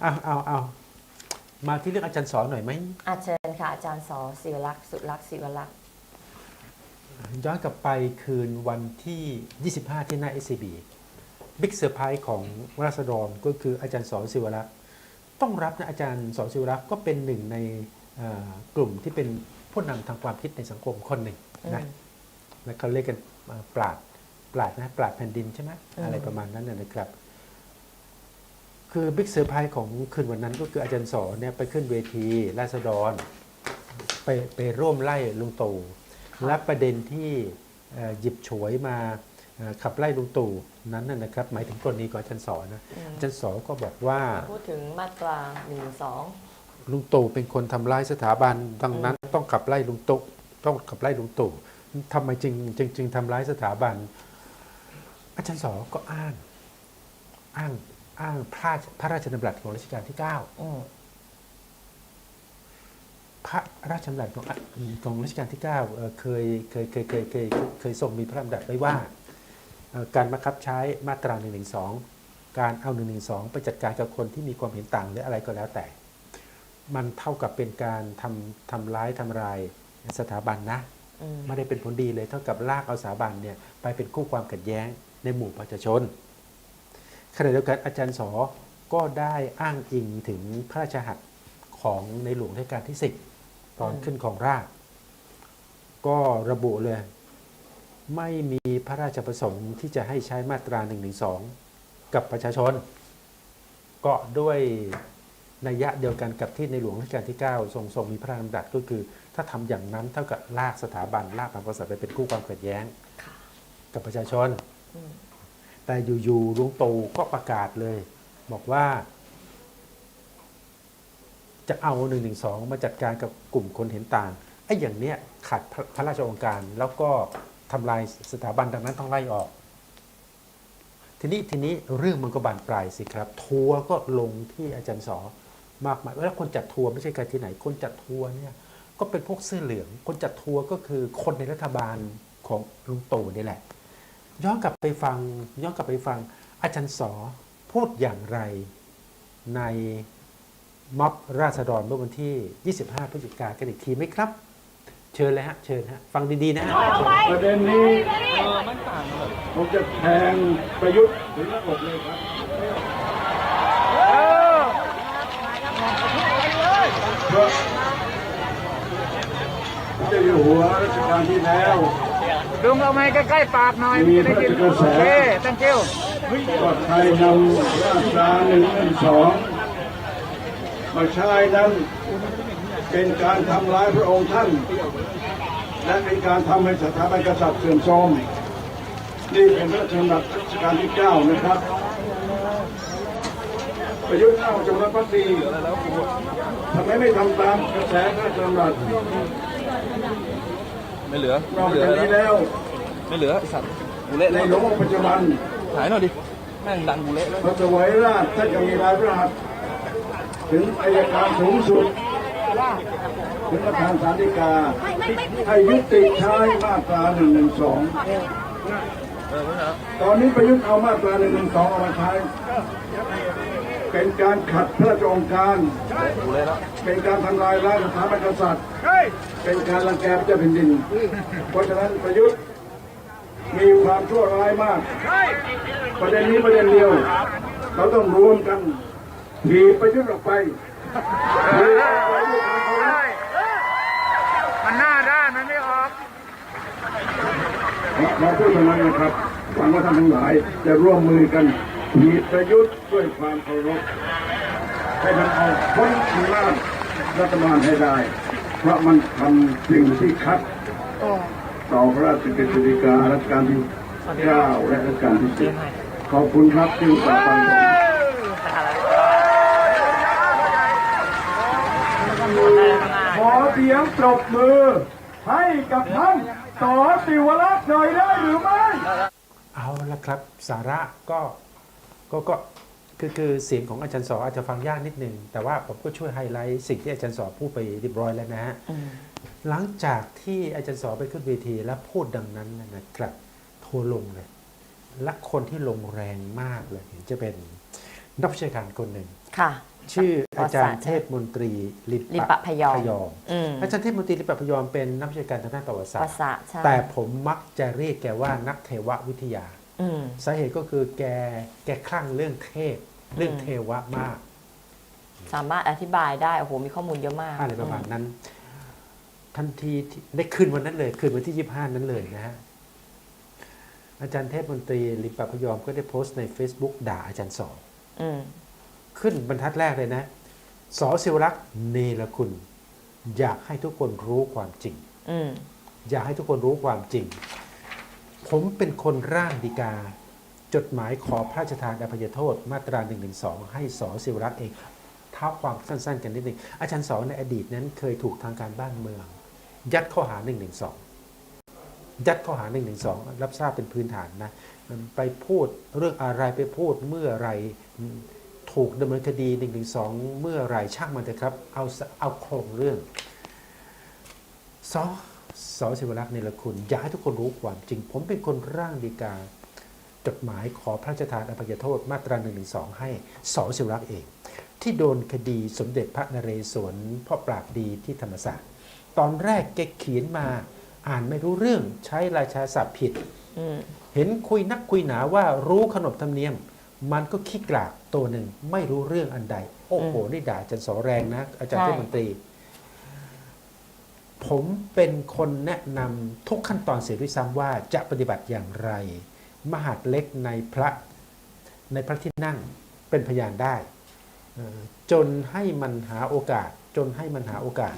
เอาเอาเอามาที่เรื่องอาจารย์สอนหน่อยไหมอาเชิญค่ะ อาจารย์สอศิวลักษณ์สุลักษณ์ศิวลักษณ์ย้อนกลับไปคืนวันที่ 25 ที่หน้า SCB บิ๊กเซอร์ไพรส์ของราษฎรก็คืออาจารย์สอนศิวรักษ์ต้องรับนะอาจารย์สอนศิวรักษ์ก็เป็นหนึ่งในเอ่อกลุ่มที่เป็นผู้นำทางความคิดในสังคมคนหนึ่งนะอืมนะเขาเรียกกันเอ่อปราดปราดนะปราดแผ่นดินใช่ไหมอืมอะไรประมาณนั้นนะนะครับ คือบิ๊กเซอร์ไพรส์ของคืนวันนั้นก็คืออาจารย์สอนเนี่ยไปขึ้นเวทีราษฎร ไปไปร่วมไล่ลุงตู่และประเด็นที่เอ่อหยิบฉวยมาเอ่อขับไล่ลุงตู่นั้นนะนะครับ หมายถึงกรณีของอาจารย์สอนนะอืมอาจารย์สอนก็บอกว่า พูดถึงมาตราหนึ่งสองลุงตู่เป็นคนทำร้ายสถาบันดังนั้นต้องขับไล่ลุงตู่ต้องขับไล่ลุงตู่ทำไมจึงจึงจึงทำร้ายสถาบัน อาจารย์สอก็อ้าง อ้าง อ้างพระราชพระราชดำรัสของรัชกาลที่ 9 อืมพระราชดำรัสของของรัชกาลที่ 9เอ่อเคยเคยเคยเคยเคยเคยทรงมีพระราชดำรัสไว้ว่าเอ่อการบังคับใช้มาตรา1นึการเอา1นึไปจัดการกับคนที่มีความเห็นต่างหรืออะไรก็แล้วแต่ มันเท่ากับเป็นการทำทำร้ายทำลายสถาบันนะอืมไม่ได้เป็นผลดีเลยเท่ากับลากเอาสถาบันเนี่ยไปเป็นคู่ความขัดแย้งในหมู่ประชาชน ขณะเดียวกันอาจารย์สอก็ได้อ้างอิงถึงพระราชหัตถ์ของในหลวงรัชกาลที่สิบตอนขึ้นของราชย์ก็ระบุเลย ไม่มีพระราชประสงค์ที่จะให้ใช้มาตรา1นึกับประชาชน ก็ด้วยนัยยะเดียวกันกับที่ในหลวงรัชกาลที่ 9 ทรงทรงมีพระราชดำรัสก็คือ ถ้าทำอย่างนั้นเท่ากับลากสถาบันลากพระมหากษัตริย์ไปเป็นคู่ความขัดแย้งค่ะกับประชาชนอืม แต่อยู่ๆหลุงตู่ก็ประกาศเลย บอกว่า จะเอา1นึมาจัดการกับกลุ่มคนเห็นต่างไอ้อย่างเนี้ยขัดพระราชองค์การแล้วก็ทำลายสถาบันดังนั้นต้องไล่ออก ทีนี้ทีนี้เรื่องมันก็บานปลายสิครับ ทัวร์ก็ลงที่อาจารย์สอมากมายแล้วคนจัดทัวร์ไม่ใช่ใครที่ไหน คนจัดทัวร์เนี่ยก็เป็นพวกเสื้อเหลือง คนจัดทัวร์ก็คือคนในรัฐบาลของลุงตู่นี่แหละ ย้อนกลับไปฟังย้อนกลับไปฟังอาจารย์สอพูดอย่างไรในม็อบราษฎรเมื่อวันที่ 25 พฤศจิกายนกันอีกทีไหมครับ เชิญเลยฮะ เชิญฮะ ฟังดี ๆ นะฮะเชิญประเด็นนี้ผมจะแทงประยุทธ์ถึงหน้าอกเลยครับเพราะพระเจ้าอยู่หัวรัชกาลที่แล้ว ดึงเอาไม้ใกล้ๆปากหน่อยมันจะได้ยินโอเค thank you ว่าใครนำราชาหนึ่งหนึ่งสองมาใช้นั้นเป็นการทำร้ายพระองค์ท่าน และเป็นการทำให้สถาบันกษัตริย์เสื่อมโทรมนี่เป็นพระราชดำรัสรัชกาลที่เก้านะครับ ประยุทธ์เอาจงรักภักดีทำไมไม่ทำตามกระแสพระราชดำรัส ไม่เหลือ นอกจากนี้แล้ว ไม่เหลือไอสัตว์กูเละในเลยหลวงองค์ปัจจุบันหายหน่อยดิ แม่งดันกูเละเลยพระสวัยราชท่านจะมีรายพระหัตถ์ถึงอายการสูงสุด ถึงประธานศาลฎีกา ให้ยุติใช้มาตรา1นึตอนนี้ประยุทธ์เอามาตรา1นึเอามาใช้ เป็นการขัดพระราชโองการกูเละแล้วเป็นการทำลายล้างสถาบันกษัตริย์ เป็นการรังแกพระเจ้าแผ่นดิน เพราะฉะนั้นประยุทธ์มีความชั่วร้ายมาก ประเด็นนี้ประเด็นเดียว เราต้องรวมกันถีบประยุทธ์ออกไปถีบออกไปด้วยความเคารพมันหน้าด้านมันไม่ออกเราพูดตรงนั้นนะครับหวังว่าท่านทั้งหลายจะร่วมมือกัน ถีประยุทธ์ด้วยความเคารพให้มันเอาพ้นอำนาจรัฐบาลให้ได้ เพราะมันทำสิ่งที่คัดต่อพระราชกฤษฎีการัชกาลที่เก้าและรัชกาลที่สิบขอบคุณครับที่ตาห์ฟังขอเสียงปรบมือ ให้กับท่านต่อสิวรักษ์หน่อยได้หรือไม่ เอาละครับสาระก็ ก็ก็คือคือเสียงของอาจารย์สออาจจะฟังยากนิดนึง แต่ว่าผมก็ช่วยไฮไลท์สิ่งที่อาจารย์สอพูดไปเรียบร้อยแล้วนะฮะอืมหลังจากที่อาจารย์สอไปขึ้นเวทีแล้วพูดดังนั้นนะครับทัวร์ลงเลย และคนที่ลงแรงมากเลยจะเป็นนักวิชาการคนหนึ่งค่ะชื่ออาจารย์ประวัติศาสตร์เทพมนตรีลิปลิปปะพยอมพยอมอืมอาจารย์เทพมนตรีลิปปะพยอมเป็นนักวิชาการทางด้านประวัติศาสภาตร์ษาใช่แต่ผมมักจะเรียกแกว่านักเทววิทยาอืม สาเหตุก็คือแกแกคลั่งเรื่องเทพ เรื่องเทวะมาก สามารถอธิบายได้โอ้โหมีข้อมูลเยอะมาก อะไรประมาณนั้น ทันทีที่ได้คืนวันนั้นเลยคืนวันที่25นั้นเลยนะฮะอาจารย์เทพมนตรีลิปปะพยอมก็ได้โพสต์ใน Facebook ด่าอาจารย์สออืมขึ้นบรรทัดแรกเลยนะสอศิวรักษ์เนรคุณ อยากให้ทุกคนรู้ความจริงอืมอยากให้ทุกคนรู้ความจริง ผมเป็นคนร่างดีกา จดหมายขอพระราชทานอภัยโทษ มาตรา1นึให้สอศิวรักษ์เองท้าความสั้นๆ กันนิดหนึ่งอาจารย์สอนในอดีตนั้นเคยถูกทางการบ้านเมือง ยัดข้อหา1นึยัดข้อหา1นึรับทราบเป็นพื้นฐานนะไปพูดเรื่องอะไรไปพูดเมื่อไรถูกดำเนินคดี1นึเมื่อไรช่างมันเถอะครับ เอาเอาโครงเรื่องสอง สอศิวรักษ์เนรคุณอยากให้ทุกคนรู้ความจริง ผมเป็นคนร่างดีกาจดหมายขอพระราชทานอภัยโทษมาตรา1นึให้สอศิวรักษ์เอง ที่โดนคดีสมเด็จพระนเรศวรพ่อปราบดีที่ธรรมศาสตร์ ตอนแรกแกเขียนมาอ่านไม่รู้เรื่องใช้ราชาศัพท์ผิดอืมเห็นคุยนักคุยหนาว่ารู้ขนบธรรมเนียม มันก็ขี้กลากตัวหนึ่งไม่รู้เรื่องอันใด โอ้โหนี่ด่าอาจารย์สอแรงนะ อาจารย์ใช่เทพมนตรี ผมเป็นคนแนะนำทุกขั้นตอนเสียด้วยซ้ำว่าจะปฏิบัติอย่างไร มหาดเล็กในพระในพระที่นั่งเป็นพยานได้เอ่อจนให้มันหาโอกาส จนให้มันหาโอกาส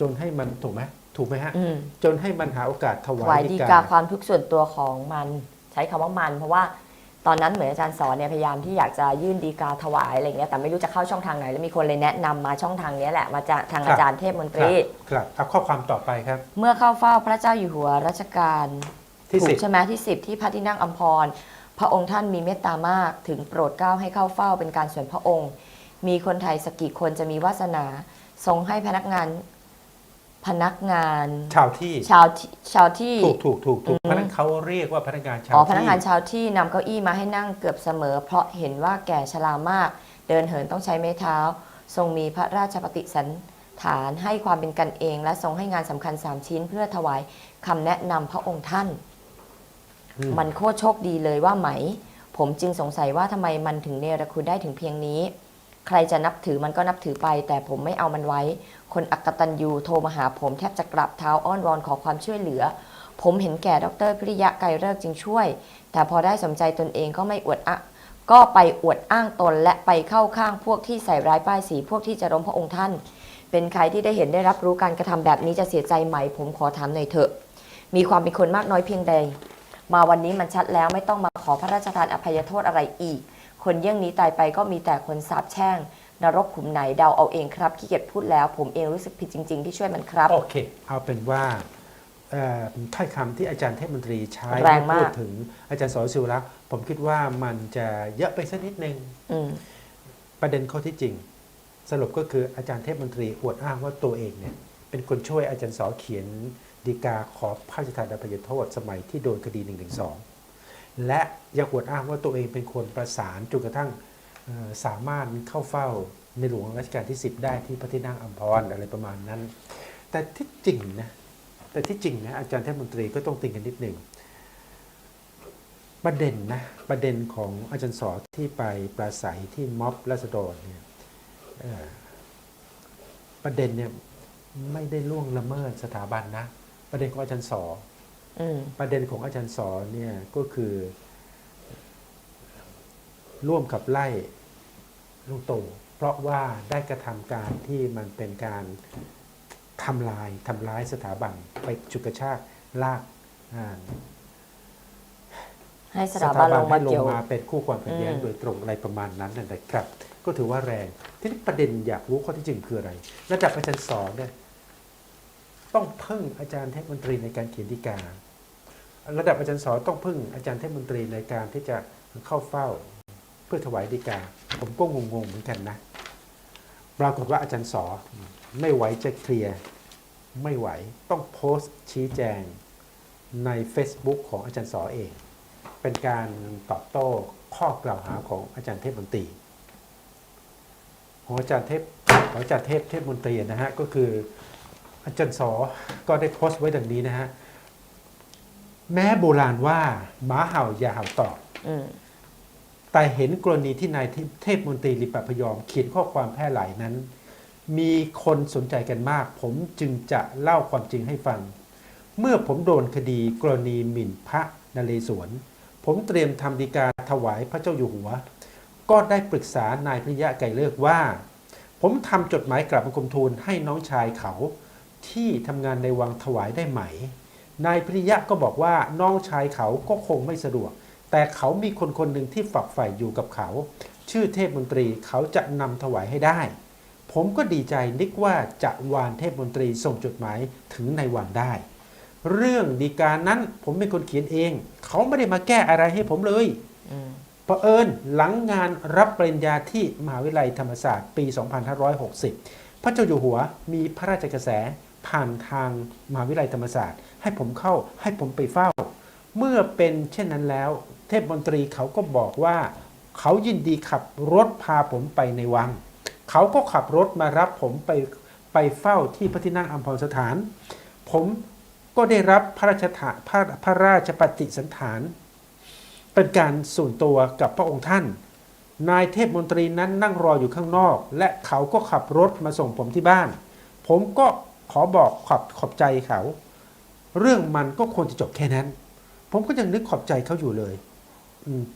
จนให้มันถูกไหมถูกไหมฮะอืมจนให้มันหาโอกาสถถวาวายยดีดีกากาความทุกข์ส่วนตัวของมัน ใช้คำว่ามัน เพราะว่า ตอนนั้นเหมือนอาจารย์สอนเนี่ยพยายามที่อยากจะยื่นดีกาถวายอะไรเงี้ยแต่ไม่รู้จะเข้าช่องทางไหน แล้วมีคนเลยแนะนำมาช่องทางเนี้ยแหละมาจากทางครับอาจารย์เทพมนตครัรีบครับเอาข้อความต่อไปครับ เมื่อเข้าเฝ้าพระเจ้าอยู่หัวรัชกาลที่ถูสิกบใช่ไหมที่10ที่พระที่นั่งอัมพร พระองค์ท่านมีเมตตามากถึงโปรดเกล้าให้เข้าเฝ้าเป็นการส่วนพระองค์ มีคนไทยสักกี่คนจะมีวาสนาทรงให้พนักงาน พนักงานชาวที่ชาวที่ชาวที่ ถูกถูกถูกถูกอืมพนักเขาเรียกว่าพนักงานชาวอ๋อที่พนักงานชาวที่นำเก้าอี้มาให้นั่งเกือบเสมอ เพราะเห็นว่าแก่ชรามาก เดินเหินต้องใช้ไม้เท้า ทรงมีพระราชปฏิสันฐานให้ความเป็นกันเอง และทรงให้งานสำคัญ3ชิ้น เพื่อถวายคำแนะนำพระองค์ท่านอืมันโคตรโชคดีเลยว่าไหม ผมจึงสงสัยว่าทำไมมันถึงเนรคุณได้ถึงเพียงนี้ ใครจะนับถือมันก็นับถือไป แต่ผมไม่เอามันไว้ คนอักตันยูโทรมาหาผมแทบจะกลับเท้าอ้อนวอนขอความช่วยเหลือ ผมเห็นแก่ดรพิริยะไกรเลิกจึงช่วย แต่พอได้สมใจตนเองก็ไม่อวดอะก็ไปอวดอ้างตนและไปเข้าข้างพวกที่ใส่ร้ายป้ายสีพวกที่จะล้มพระองค์ท่าน เป็นใครที่ได้เห็นได้รับรู้การกระทำแบบนี้จะเสียใจไหม ผมขอถามหน่อยเถอะ มีความเป็นคนมากน้อยเพียงใด มาวันนี้มันชัดแล้วไม่ต้องมาขอพระราชทานอภัยโทษอะไรอีก คนเยี่ยงนี้ตายไปก็มีแต่คนสาบแช่ง นรกขุมไหนเดาเอาเองครับขี้เกียจพูดแล้ว ผมเองรู้สึกผิดจริง ๆ ที่ช่วยมันครับ โอเค เอาเป็นว่าเอ่อถ้อยคำที่อาจารย์เทพมนตรีใช้แรงมาก พูดถึงอาจารย์สอนศิวรักษ์ผมคิดว่ามันจะเยอะไปสักนิดนึง อืม ประเด็นข้อที่จริง สรุปก็คืออาจารย์เทพมนตรีอวดอ้างว่าตัวเองเนี่ยเป็นคนช่วยอาจารย์สอเขียนดีกาขอพระราชทานอภัยโทษสมัยที่โดนคดี1นึ และยังอวดอ้างว่าตัวเองเป็นคนประสานจนกระทั่งสามารถเข้าเฝ้าในหลวงรัชกาลที่ 10 ได้ที่พระที่นั่งอัมพรอะไรประมาณนั้น แต่ที่จริงนะแต่ที่จริงนะอาจารย์เทพมนตรีก็ต้องติงกันนิดหนึ่งประเด็นนะประเด็นของอาจารย์สอที่ไปปราศัยที่ม็อบราษฎรเนี่ยประเด็นเนี่ยไม่ได้ล่วงละเมิดสถาบันนะ ประเด็นของอาจารย์สอ ประเด็นของอาจารย์สอนเนี่ยก็คือ ร่วมกับไล่ลุงตู่เพราะว่าได้กระทำการที่มันเป็นการทำลายทำร้ายสถาบันไปฉุกกระชากลากอ่าให้สถาบันลงมาให้ลเกี่ยงวมาเป็นคู่ความขัดแย้งอืมโดยตรงอะไรประมาณนั้นนั่นแหละครับ ก็ถือว่าแรงทีนี้ประเด็นอยากรู้ข้อที่จริงคืออะไร ระดับอาจารย์สอนเนี่ยต้องพึ่งอาจารย์เทพมนตรีในการเขียนดีกา ระดับอาจารย์สอนต้องพึ่งอาจารย์เทพมนตรีในการที่จะเข้าเฝ้าเพื่อถวายดีกา ผมก็งงๆเหมือนกันนะปรากฏว่าอาจารย์สอไม่ไหวจะเคลียร์ไม่ไหวต้องโพสต์ชี้แจงใน Facebook ของอาจารย์สอเอง เป็นการตอบโต้ข้อกล่าวหาของอาจารย์เทพมนตรีของอาจารย์เทพของอาจารย์เทพเทพมนตรีนะฮะก็คืออาจารย์สอก็ได้โพสต์ไว้ดังนี้นะฮะ แม้โบราณว่าหมาเห่าอย่าเห่าตอบอืมแต่เห็นกรณีที่นายเทพมนตรีลิปะพยอม เขียนข้อความแพร่หลายนั้น มีคนสนใจกันมาก ผมจึงจะเล่าความจริงให้ฟัง เมื่อผมโดนคดีกรณีหมิ่นพระนเรศวร ผมเตรียมทำดีกาถวายพระเจ้าอยู่หัว ก็ได้ปรึกษานายพริยะไก่เลิกว่า ผมทำจดหมายกลับบังคมทูลให้น้องชายเขาที่ทำงานในวังถวายได้ไหม นายพริยะก็บอกว่าน้องชายเขาก็คงไม่สะดวก แต่เขามีคนคนหนึ่งที่ฝักใฝ่อยู่กับเขา ชื่อเทพมนตรีเขาจะนำถวายให้ได้ ผมก็ดีใจนึกว่าจะวานเทพมนตรีส่งจดหมายถึงในวังได้ เรื่องดีการนั้นผมเป็นคนเขียนเอง เขาไม่ได้มาแก้อะไรให้ผมเลยอืมเผอิญหลังงานรับปริญญาที่มหาวิทยาลัยธรรมศาสตร์ปี 2560 พระเจ้าอยู่หัวมีพระราชกระแส ผ่านทางมหาวิทยาลัยธรรมศาสตร์ ให้ผมเข้าให้ผมไปเฝ้า เมื่อเป็นเช่นนั้นแล้ว เทพมนตรีเขาก็บอกว่าเขายินดีขับรถพาผมไปในวัง เขาก็ขับรถมารับผมไปไปเฝ้าที่พระที่นั่งอัมพรสถาน ผมก็ได้รับพระราชทานพระพระราชปฏิสันฐาน เป็นการส่วนตัวกับพระองค์ท่าน นายเทพมนตรีนั้นนั่งรออยู่ข้างนอก และเขาก็ขับรถมาส่งผมที่บ้าน ผมก็ ขอบอกขอบขอบใจเขา เรื่องมันก็ควรจะจบแค่นั้น ผมก็ยังนึกขอบใจเขาอยู่เลย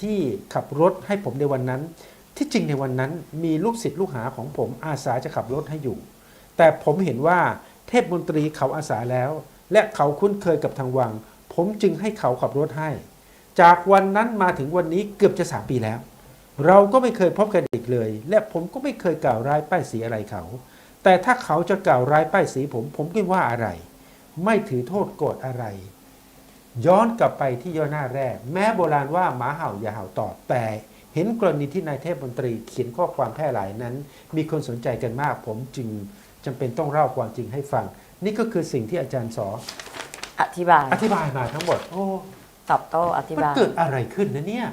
ที่ขับรถให้ผมในวันนั้น ที่จริงในวันนั้นมีลูกศิษย์ลูกหาของผมอาสาจะขับรถให้อยู่ แต่ผมเห็นว่าเทพมนตรีเขาอาสาแล้ว และเขาคุ้นเคยกับทางวัง ผมจึงให้เขาขับรถให้ จากวันนั้นมาถึงวันนี้เกือบจะสามปีแล้ว เราก็ไม่เคยพบกันอีกเลย และผมก็ไม่เคยกล่าวร้ายป้ายสีอะไรเขา แต่ถ้าเขาจะกล่าวร้ายป้ายสีผม ผมไม่ว่าอะไร ไม่ถือโทษโกรธอะไร ย้อนกลับไปที่ย่อหน้าแรก แม้โบราณว่าหมาเห่าอย่าเห่าตอบแต่เห็นกรณีที่นายเทพมนตรีเขียนข้อความแพร่หลายนั้น มีคนสนใจกันมาก ผมจึงจำเป็นต้องเล่าความจริงให้ฟัง นี่ก็คือสิ่งที่อาจารย์สออธิบาย อธิบายมาทั้งหมด โอ้ตอบโต้อธิมันบายเกิดอะไรขึ้นนะเนี่ย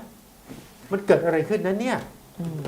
มันเกิดอะไรขึ้นนะเนี่ยอืม